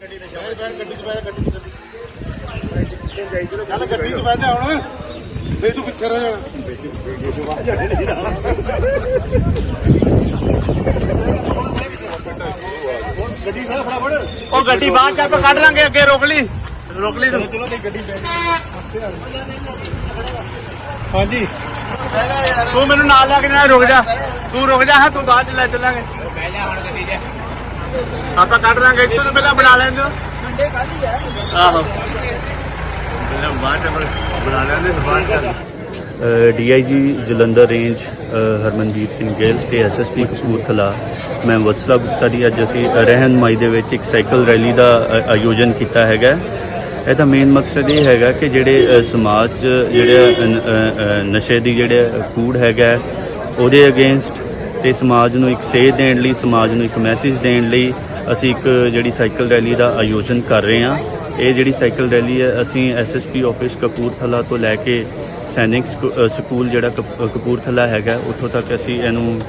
ਚੱਲ ਗੱਡੀ 'ਚ ਬਹਿ ਜਾ ਹੁਣ। ਫੇਰ ਤੂੰ ਪਿੱਛੇ ਰਹਿ ਜਾਣਾ ਗੱਡੀ ਖੜਾ ਫਟਾਫਟ। ਉਹ ਗੱਡੀ ਬਾਹਰ ਚੱਲ ਪਾ ਕੱਢ ਲਾਂਗੇ ਅੱਗੇ ਰੋਕ ਲਈ। ਰੋਕ ਲਈ ਤੂੰ। ਚਲੋ ਨਹੀਂ ਗੱਡੀ ਹਾਂਜੀ। ਤੂੰ ਮੈਨੂੰ ਨਾਲ ਲੈ ਕੇ ਨਾ ਰੁਕ ਜਾ। ਤੂੰ ਰੁਕ ਜਾ ਹਾਂ ਤੂੰ ਬਾਅਦ ਚ ਲੈ ਚੱਲਾਂਗੇ। ਬਹਿ ਜਾ ਹੁਣ ਗੱਡੀ 'ਚ। ਆਪਾਂ ਕੱਢ ਲਾਂਗੇ ਇੱਥੋਂ ਤੋਂ ਪਹਿਲਾਂ ਬਣਾ ਲੈਂਦੇ ਠੰਡੇ ਕਾਹਦੀ ਆ। ਆਹੋ। ਪਹਿਲਾਂ ਬਾਅਦ ਚ ਬਣਾ ਲੈਂਦੇ ਬਾਅਦ ਚ ਡੀਆਈਜੀ ਜਲੰਧਰ ਰੇਂਜ ਹਰਮਨਜੀਤ ਸਿੰਘ ਗਿੱਲ ਤੇ ਐਸਐਸਪੀ ਕਪੂਰਥਲਾ ਮੈਂ ਵਤਸਲਾ ਗੁਪਤਾ ਦੀ ਅੱਜ ਅਸੀਂ ਰਹਿਨਮਾਈ ਦੇ ਵਿੱਚ ਇੱਕ ਸਾਈਕਲ ਰੈਲੀ ਦਾ ਆਯੋਜਨ ਕੀਤਾ ਹੈਗਾ। ਇਹਦਾ ਮੇਨ ਮਕਸਦ ਇਹ ਹੈਗਾ ਕਿ ਜਿਹੜੇ ਸਮਾਜ 'ਚ ਜਿਹੜੇ ਨਸ਼ੇ ਦੀ ਜਿਹੜੇ ਕੂੜ ਹੈਗਾ ਉਹਦੇ ਅਗੇਂਸਟ ਤੇ ਸਮਾਜ ਨੂੰ ਇੱਕ ਸੇਧ ਦੇਣ ਲਈ, ਸਮਾਜ ਨੂੰ ਇੱਕ ਮੈਸੇਜ ਦੇਣ ਲਈ ਅਸੀਂ ਇੱਕ ਜਿਹੜੀ ਸਾਈਕਲ ਰੈਲੀ ਦਾ ਆਯੋਜਨ ਕਰ ਰਹੇ ਹਾਂ। ਇਹ ਜਿਹੜੀ ਸਾਈਕਲ ਰੈਲੀ ਹੈ, ਅਸੀਂ ਐਸਐਸਪੀ ਆਫਿਸ ਕਪੂਰਥਲਾ ਤੋਂ ਲੈ ਕੇ ਸੈਨਿਕ ਸਕੂ- ਸਕੂਲ ਜਿਹੜਾ ਕਪ- ਕਪੂਰਥਲਾ ਹੈਗਾ, ਉੱਥੋਂ ਤੱਕ ਅਸੀਂ ਇਹਨੂੰ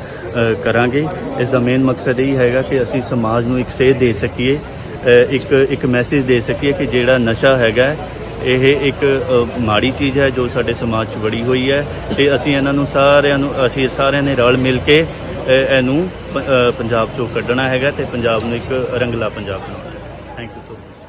ਕਰਾਂਗੇ। ਇਸ ਦਾ ਮੇਨ ਮਕਸਦ ਇਹ ਹੈਗਾ ਕਿ ਅਸੀਂ ਸਮਾਜ ਨੂੰ ਇੱਕ ਸੇਧ ਦੇ ਸਕੀਏ ਇੱਕ ਇੱਕ ਮੈਸੇਜ ਦੇ ਸਕੀਏ ਕਿ ਜਿਹੜਾ ਨਸ਼ਾ ਹੈਗਾ ਇਹ ਇੱਕ ਮਾੜੀ ਚੀਜ਼ ਹੈ ਜੋ ਸਾਡੇ ਸਮਾਜ 'ਚ ਵੜੀ ਹੋਈ ਹੈ ਤੇ ਅਸੀਂ ਇਹਨਾਂ ਨੂੰ ਸਾਰਿਆਂ ਨੂੰ, ਅਸੀਂ ਸਾਰਿਆਂ ਨੇ ਰਲ ਮਿਲ ਕੇ ਇਹਨੂੰ ਪੰਜਾਬ 'ਚੋਂ ਕੱਢਣਾ ਹੈਗਾ ਤੇ ਪੰਜਾਬ ਨੂੰ ਇੱਕ ਰੰਗਲਾ ਪੰਜਾਬ ਬਣਾਉਣਾ ਹੈਗਾ ਥੈਂਕ ਯੂ ਸੋ ਮੱਚ